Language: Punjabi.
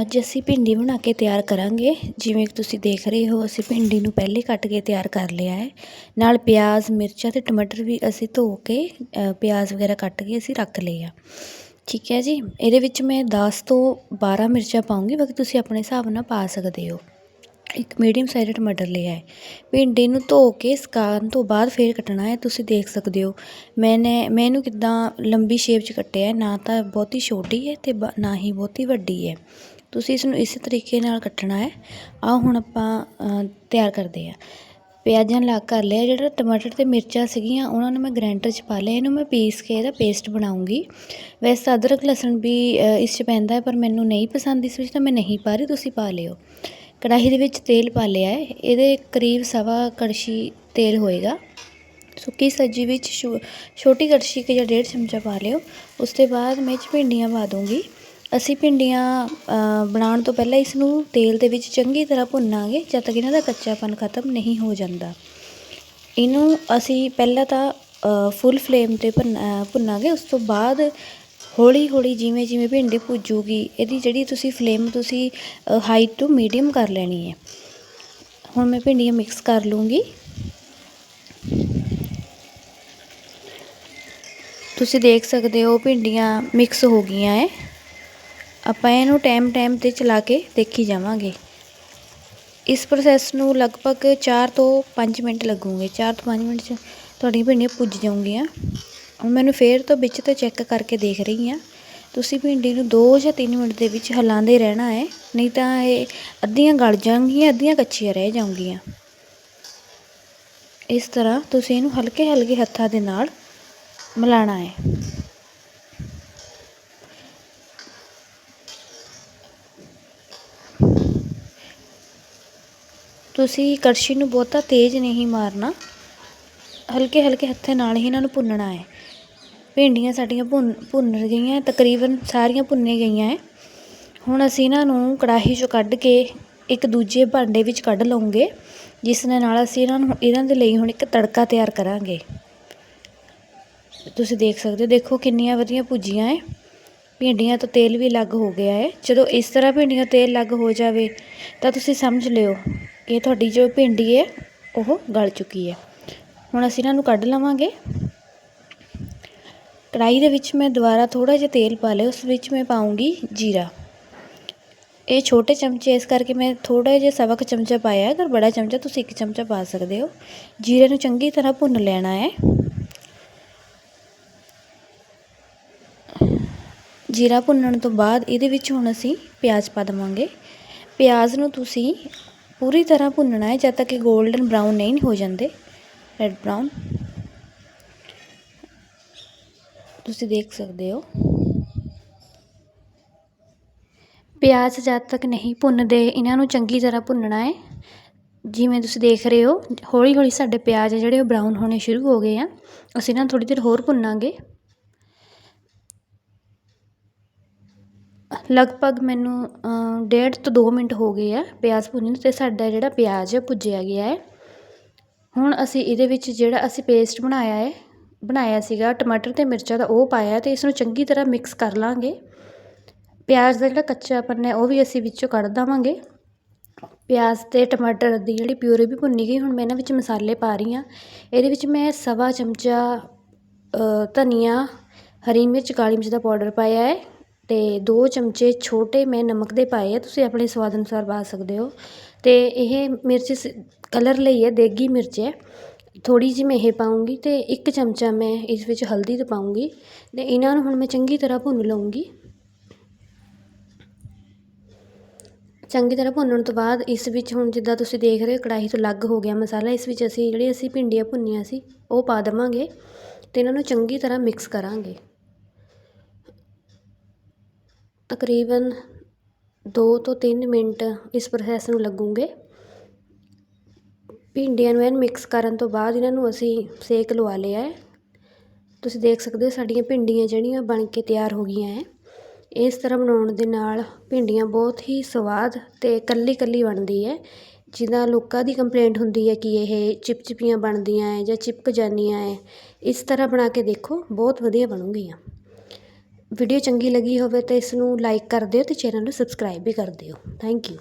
ਅੱਜ ਅਸੀਂ ਭਿੰਡੀ ਬਣਾ ਕੇ ਤਿਆਰ ਕਰਾਂਗੇ। ਜਿਵੇਂ ਕਿ ਤੁਸੀਂ ਦੇਖ ਰਹੇ ਹੋ, ਅਸੀਂ ਭਿੰਡੀ ਨੂੰ ਪਹਿਲੇ ਕੱਟ ਕੇ ਤਿਆਰ ਕਰ ਲਿਆ ਹੈ। ਨਾਲ ਪਿਆਜ਼, ਮਿਰਚਾਂ ਅਤੇ ਟਮਾਟਰ ਵੀ ਅਸੀਂ ਧੋ ਕੇ ਪਿਆਜ਼ ਵਗੈਰਾ ਕੱਟ ਕੇ ਅਸੀਂ ਰੱਖ ਲਏ ਆ। ਠੀਕ ਹੈ ਜੀ? ਇਹਦੇ ਵਿੱਚ ਮੈਂ 10 ਤੋਂ 12 ਮਿਰਚਾਂ ਪਾਉਂਗੀ, ਬਾਕੀ ਤੁਸੀਂ ਆਪਣੇ ਹਿਸਾਬ ਨਾਲ ਪਾ ਸਕਦੇ ਹੋ। ਇੱਕ ਮੀਡੀਅਮ ਸਾਈਜ਼ ਟਮਾਟਰ ਲਿਆ ਹੈ। ਭਿੰਡੀ ਨੂੰ ਧੋ ਕੇ, ਸਕਾਉਣ ਤੋਂ ਬਾਅਦ ਫੇਰ ਕੱਟਣਾ ਹੈ। ਤੁਸੀਂ ਦੇਖ ਸਕਦੇ ਹੋ, ਮੈਨੇ ਮੈਂ ਇਹਨੂੰ ਕਿੱਦਾਂ ਲੰਬੀ ਸ਼ੇਪ 'ਚ ਕੱਟਿਆ ਹੈ। ਨਾ ਤਾਂ ਬਹੁਤੀ ਛੋਟੀ ਹੈ ਅਤੇ ਬ- ਨਾ ਹੀ ਬਹੁਤੀ ਵੱਡੀ ਹੈ। ਤੁਸੀਂ ਇਸ ਨੂੰ ਇਸੇ ਤਰੀਕੇ ਨਾਲ ਕੱਟਣਾ ਹੈ। ਆਹ ਹੁਣ ਆਪਾਂ ਤਿਆਰ ਕਰਦੇ ਹਾਂ। ਪਿਆਜ਼ਾਂ ਲਾ ਕਰ ਲਿਆ, ਜਿਹੜਾ ਟਮਾਟਰ ਤੇ ਮਿਰਚਾਂ ਸੀਗੀਆਂ, ਉਹਨਾਂ ਨੂੰ ਮੈਂ ਗ੍ਰਾਈਂਡਰ 'ਚ ਪਾ ਲਿਆ। ਇਹਨੂੰ ਮੈਂ ਪੀਸ ਕੇ ਇਹਦਾ ਪੇਸਟ ਬਣਾਉਂਗੀ। ਵੈਸੇ ਅਦਰਕ, ਲਸਣ ਵੀ ਇਸ 'ਚ ਪੈਂਦਾ ਹੈ, ਪਰ ਮੈਨੂੰ ਨਹੀਂ ਪਸੰਦ ਇਸ ਵਿੱਚ, ਤਾਂ ਮੈਂ ਨਹੀਂ ਪਾ ਰਹੀ, ਤੁਸੀਂ ਪਾ ਲਿਓ। ਕੜਾਹੀ ਦੇ ਵਿੱਚ ਤੇਲ ਪਾ ਲਿਆ ਹੈ। ਇਹਦੇ ਕਰੀਬ ਸਵਾ ਕੜਛੀ ਤੇਲ ਹੋਏਗਾ। ਸੁੱਕੀ ਸਬਜ਼ੀ ਵਿੱਚ ਛੋ- ਛੋਟੀ ਕੜਛੀ ਕੇ ਜਾਂ ਡੇਢ ਚਮਚਾ ਪਾ ਲਿਓ। ਉਸ ਤੋਂ ਬਾਅਦ ਮੈਂ 'ਚ ਭਿੰਡੀਆਂ ਪਾ ਦੂੰਗੀ। ਅਸੀਂ ਭਿੰਡੀਆਂ ਬਣਾਉਣ ਤੋਂ ਪਹਿਲਾਂ ਇਸ ਨੂੰ ਤੇਲ ਦੇ ਵਿੱਚ ਚੰਗੀ ਤਰ੍ਹਾਂ ਭੁੰਨਾਂਗੇ, ਜਦ ਤੱਕ ਇਹਨਾਂ ਦਾ ਕੱਚਾਪਨ ਖਤਮ ਨਹੀਂ ਹੋ ਜਾਂਦਾ। ਇਹਨੂੰ ਅਸੀਂ ਪਹਿਲਾਂ ਤਾਂ ਫੁੱਲ ਫਲੇਮ 'ਤੇ ਭੁੰਨ ਭੁੰਨਾਂਗੇ। ਉਸ ਤੋਂ ਬਾਅਦ ਹੌਲੀ ਹੌਲੀ ਜਿਵੇਂ ਜਿਵੇਂ ਭਿੰਡੀ ਭੁੱਜੂਗੀ, ਇਹਦੀ ਜਿਹੜੀ ਤੁਸੀਂ ਫਲੇਮ ਤੁਸੀਂ ਹਾਈ ਟੂ ਮੀਡੀਅਮ ਕਰ ਲੈਣੀ ਹੈ। ਹੁਣ ਮੈਂ ਭਿੰਡੀਆਂ ਮਿਕਸ ਕਰ ਲੂੰਗੀ। ਤੁਸੀਂ ਦੇਖ ਸਕਦੇ ਹੋ ਭਿੰਡੀਆਂ ਮਿਕਸ ਹੋ ਗਈਆਂ ਹੈ ਆਪਾਂ ਇਹਨੂੰ ਟਾਈਮ ਟਾਈਮ ਤੇ ਚਲਾ ਕੇ ਦੇਖੀ ਜਾਵਾਂਗੇ। ਇਸ ਪ੍ਰੋਸੈਸ ਨੂੰ ਲਗਭਗ 4 ਤੋਂ 5 ਮਿੰਟ ਲੱਗੂਗੇ। 4 ਤੋਂ 5 ਮਿੰਟ 'ਚ ਤੁਹਾਡੀਆਂ ਭਿੰਡੀਆਂ ਪੁੱਜ ਜਾਣਗੀਆਂ ਹੁਣ ਮੈਨੂੰ ਫੇਰ ਤੋਂ ਵਿੱਚ ਤੋਂ ਚੈੱਕ ਕਰਕੇ ਦੇਖ ਰਹੀ ਹਾਂ। ਤੁਸੀਂ ਭਿੰਡੀ ਨੂੰ 2 ਜਾਂ 3 ਮਿੰਟ ਦੇ ਵਿੱਚ ਹਿਲਾਉਂਦੇ ਰਹਿਣਾ ਹੈ। ਨਹੀਂ ਤਾਂ ਇਹ ਅੱਧੀਆਂ ਗਲ ਜਾਣਗੀਆਂ, ਅੱਧੀਆਂ ਕੱਚੀਆਂ ਰਹਿ ਜਾਣਗੀਆਂ ਇਸ ਤਰ੍ਹਾਂ ਤੁਸੀਂ ਇਹਨੂੰ ਹਲਕੇ ਹਲਕੇ ਹੱਥਾਂ ਦੇ ਨਾਲ ਮਿਲਾਣਾ ਹੈ। ਤੁਸੀਂ ਕੜਛੀ ਨੂੰ ਬਹੁਤਾ ਤੇਜ਼ ਨਹੀਂ ਮਾਰਨਾ। ਹਲਕੇ ਹਲਕੇ ਹੱਥਾਂ ਨਾਲ ਹੀ ਇਹਨਾਂ ਨੂੰ ਭੁੰਨਣਾ ਹੈ। ਭਿੰਡੀਆਂ ਸਾਡੀਆਂ ਭੁੰਨ ਭੁੰਨ ਗਈਆਂ ਤਕਰੀਬਨ ਸਾਰੀਆਂ ਭੁੰਨੇ ਗਈਆਂ ਹੈ। ਹੁਣ ਅਸੀਂ ਇਹਨਾਂ ਨੂੰ ਕੜਾਹੀ 'ਚੋਂ ਕੱਢ ਕੇ ਇੱਕ ਦੂਜੇ ਭਾਂਡੇ ਵਿੱਚ ਕੱਢ ਲਵਾਂਗੇ, ਜਿਸ ਦੇ ਨਾਲ ਅਸੀਂ ਇਹਨਾਂ ਨੂੰ, ਇਹਨਾਂ ਦੇ ਲਈ ਹੁਣ ਇੱਕ ਤੜਕਾ ਤਿਆਰ ਕਰਾਂਗੇ। ਤੁਸੀਂ ਦੇਖ ਸਕਦੇ ਹੋ, ਦੇਖੋ ਕਿੰਨੀਆਂ ਵਧੀਆ ਭੁੱਜੀਆਂ ਹੈ। ਭਿੰਡੀਆਂ ਤੋਂ ਤੇਲ ਵੀ ਅਲੱਗ ਹੋ ਗਿਆ ਹੈ। ਜਦੋਂ ਇਸ ਤਰ੍ਹਾਂ ਭਿੰਡੀਆਂ ਤੇਲ ਅਲੱਗ ਹੋ ਜਾਵੇ, ਤਾਂ ਤੁਸੀਂ ਸਮਝ ਲਿਓ ਇਹ ਤੁਹਾਡੀ ਜੋ ਭਿੰਡੀ ਹੈ ਉਹ ਗਲ ਚੁੱਕੀ ਹੈ। ਹੁਣ ਅਸੀਂ ਇਹਨਾਂ ਨੂੰ ਕੱਢ ਲਵਾਂਗੇ। ਕੜਾਈ ਦੇ ਵਿੱਚ ਮੈਂ ਦੁਬਾਰਾ ਥੋੜਾ ਜਿਹਾ ਤੇਲ ਪਾ ਲਿਆ, ਉਸ ਵਿੱਚ ਮੈਂ ਪਾਉਂਗੀ ਜੀਰਾ। ਇਹ ਛੋਟੇ ਚਮਚੇ, ਇਸ ਕਰਕੇ ਮੈਂ ਥੋੜਾ ਜਿਹਾ ਸਵਾ ਕੁ ਚਮਚਾ ਪਾਇਆ ਅਗਰ ਬੜਾ ਚਮਚਾ, ਤੁਸੀਂ ਇੱਕ ਚਮਚਾ ਪਾ ਸਕਦੇ ਹੋ। ਜੀਰੇ ਨੂੰ ਚੰਗੀ ਤਰ੍ਹਾਂ ਭੁੰਨ ਲੈਣਾ ਹੈ। ਜੀਰਾ ਭੁੰਨਣ ਤੋਂ ਬਾਅਦ ਇਹਦੇ ਵਿੱਚ ਹੁਣ ਅਸੀਂ ਪਿਆਜ਼ ਪਾ ਦੇਵਾਂਗੇ। ਪਿਆਜ਼ ਨੂੰ ਤੁਸੀਂ ਪੂਰੀ ਤਰ੍ਹਾਂ ਭੁੰਨਣਾ ਹੈ ਜਦ ਤੱਕ ਇਹ 골ਡਨ ਬਰਾਊਨ ਨਹੀਂ ਹੋ ਜਾਂਦੇ। ਰੈਡ ਬਰਾਊਨ ਤੁਸੀਂ ਦੇਖ ਸਕਦੇ ਹੋ। ਪਿਆਜ਼ ਜਦ ਤੱਕ ਨਹੀਂ ਭੁੰਨਦੇ, ਇਹਨਾਂ ਨੂੰ ਚੰਗੀ ਤਰ੍ਹਾਂ ਭੁੰਨਣਾ ਹੈ। ਜਿਵੇਂ ਤੁਸੀਂ ਦੇਖ ਰਹੇ ਹੋ ਹੌਲੀ ਹੌਲੀ ਸਾਡੇ ਪਿਆਜ਼ ਜਿਹੜੇ ਉਹ ਬਰਾਊਨ ਹੋਣੇ ਸ਼ੁਰੂ ਹੋ ਗਏ ਆ। ਅਸੀਂ ਇਹਨਾਂ ਨੂੰ ਥੋੜੀ ਦੇਰ ਹੋਰ ਭੁੰਨਾਂਗੇ। ਲਗਭਗ ਮੈਨੂੰ ਡੇਢ ਤੋਂ ਦੋ ਮਿੰਟ ਹੋ ਗਏ ਆ ਪਿਆਜ਼ ਭੁੰਨੇ ਨੂੰ ਤੇ ਸਾਡਾ ਜਿਹੜਾ ਪਿਆਜ਼ ਹੈ ਭੁੱਜਿਆ ਗਿਆ ਹੈ। ਹੁਣ ਅਸੀਂ ਇਹਦੇ ਵਿੱਚ ਜਿਹੜਾ ਅਸੀਂ ਪੇਸਟ ਬਣਾਇਆ ਹੈ, ਬਣਾਇਆ ਸੀਗਾ, ਟਮਾਟਰ ਅਤੇ ਮਿਰਚਾਂ ਦਾ ਉਹ ਪਾਇਆ ਅਤੇ ਇਸ ਨੂੰ ਚੰਗੀ ਤਰ੍ਹਾਂ ਮਿਕਸ ਕਰ ਲਵਾਂਗੇ ਪਿਆਜ਼ ਦਾ ਜਿਹੜਾ ਕੱਚਾਪਨ ਹੈ, ਉਹ ਵੀ ਅਸੀਂ ਵਿੱਚੋਂ ਕੱਢ ਦੇਵਾਂਗੇ। ਪਿਆਜ਼ ਅਤੇ ਟਮਾਟਰ ਦੀ ਜਿਹੜੀ ਪਿਊਰੀ ਵੀ ਭੁੰਨੀ ਗਈ, ਹੁਣ ਮੈਂ ਇਹਨਾਂ ਵਿੱਚ ਮਸਾਲੇ ਪਾ ਰਹੀ ਹਾਂ। ਇਹਦੇ ਵਿੱਚ ਮੈਂ ਸਵਾ ਚਮਚਾ ਧਨੀਆ, ਹਰੀ ਮਿਰਚ, ਕਾਲੀ ਮਿਰਚ ਦਾ ਪਾਊਡਰ ਪਾਇਆ ਹੈ। ਅਤੇ ਦੋ ਚਮਚੇ ਛੋਟੇ ਮੈਂ ਨਮਕ ਦੇ ਪਾਏ ਆ, ਤੁਸੀਂ ਆਪਣੇ ਸਵਾਦ ਅਨੁਸਾਰ ਪਾ ਸਕਦੇ ਹੋ। ਅਤੇ ਇਹ ਮਿਰਚ ਸ, ਕਲਰ ਲਈ ਹੈ, ਦੇਗੀ ਮਿਰਚ ਹੈ। ਥੋੜ੍ਹੀ ਜਿਹੀ ਮੈਂ ਇਹ ਪਾਉਂਗੀ ਅਤੇ ਇੱਕ ਚਮਚਾ ਮੈਂ ਇਸ ਵਿੱਚ ਹਲਦੀ ਤੇ ਪਾਉਂਗੀ ਤੇ ਇਹਨਾਂ ਨੂੰ ਹੁਣ ਮੈਂ ਚੰਗੀ ਤਰ੍ਹਾਂ ਭੁੰਨ ਲਵਾਂਗੀ ਚੰਗੀ ਤਰ੍ਹਾਂ ਭੁੰਨਣ ਤੋਂ ਬਾਅਦ ਇਸ ਵਿੱਚ ਹੁਣ ਜਿੱਦਾਂ ਤੁਸੀਂ ਦੇਖ ਰਹੇ ਹੋ, ਕੜਾਹੀ ਤੋਂ ਅਲੱਗ ਹੋ ਗਿਆ ਮਸਾਲਾ, ਇਸ ਵਿੱਚ ਅਸੀਂ ਜਿਹੜੇ ਅਸੀਂ ਭਿੰਡੀਆਂ ਭੁੰਨੀਆਂ ਸੀ, ਉਹ ਪਾ ਦੇਵਾਂਗੇ ਅਤੇ ਇਹਨਾਂ ਨੂੰ ਚੰਗੀ ਤਰ੍ਹਾਂ ਮਿਕਸ ਕਰਾਂਗੇ। ਤਕਰੀਬਨ ਦੋ ਤੋਂ ਤਿੰਨ ਮਿੰਟ ਇਸ ਪ੍ਰੋਸੈਸ ਨੂੰ ਲੱਗੂਗੇ। ਭਿੰਡੀਆਂ ਨੂੰ ਐਨ ਮਿਕਸ ਕਰਨ ਤੋਂ ਬਾਅਦ ਇਹਨਾਂ ਨੂੰ ਅਸੀਂ ਸੇਕ ਲਵਾ ਲਿਆ ਹੈ। ਤੁਸੀਂ ਦੇਖ ਸਕਦੇ ਹੋ ਸਾਡੀਆਂ ਭਿੰਡੀਆਂ ਜਿਹੜੀਆਂ ਬਣ ਕੇ ਤਿਆਰ ਹੋ ਗਈਆਂ ਹੈ। ਇਸ ਤਰ੍ਹਾਂ ਬਣਾਉਣ ਦੇ ਨਾਲ ਭਿੰਡੀਆਂ ਬਹੁਤ ਹੀ ਸਵਾਦ ਅਤੇ ਇਕੱਲੀ ਇਕੱਲੀ ਬਣਦੀ ਹੈ। ਜਿੱਦਾਂ ਲੋਕਾਂ ਦੀ ਕੰਪਲੇਂਟ ਹੁੰਦੀ ਹੈ ਕਿ ਇਹ ਚਿਪਚਿਪੀਆਂ ਬਣਦੀਆਂ ਹੈ ਜਾਂ ਚਿਪਕ ਜਾਂਦੀਆਂ ਹੈ। ਇਸ ਤਰ੍ਹਾਂ ਬਣਾ ਕੇ ਦੇਖੋ, ਬਹੁਤ ਵਧੀਆ ਬਣੂਗੀਆਂ। ਵੀਡੀਓ ਚੰਗੀ ਲੱਗੀ ਹੋਵੇ ਤਾਂ ਇਸ ਨੂੰ ਲਾਈਕ ਕਰ ਦਿਓ ਅਤੇ ਚੈਨਲ ਨੂੰ ਸਬਸਕ੍ਰਾਈਬ ਵੀ ਕਰ ਦਿਓ। Thank you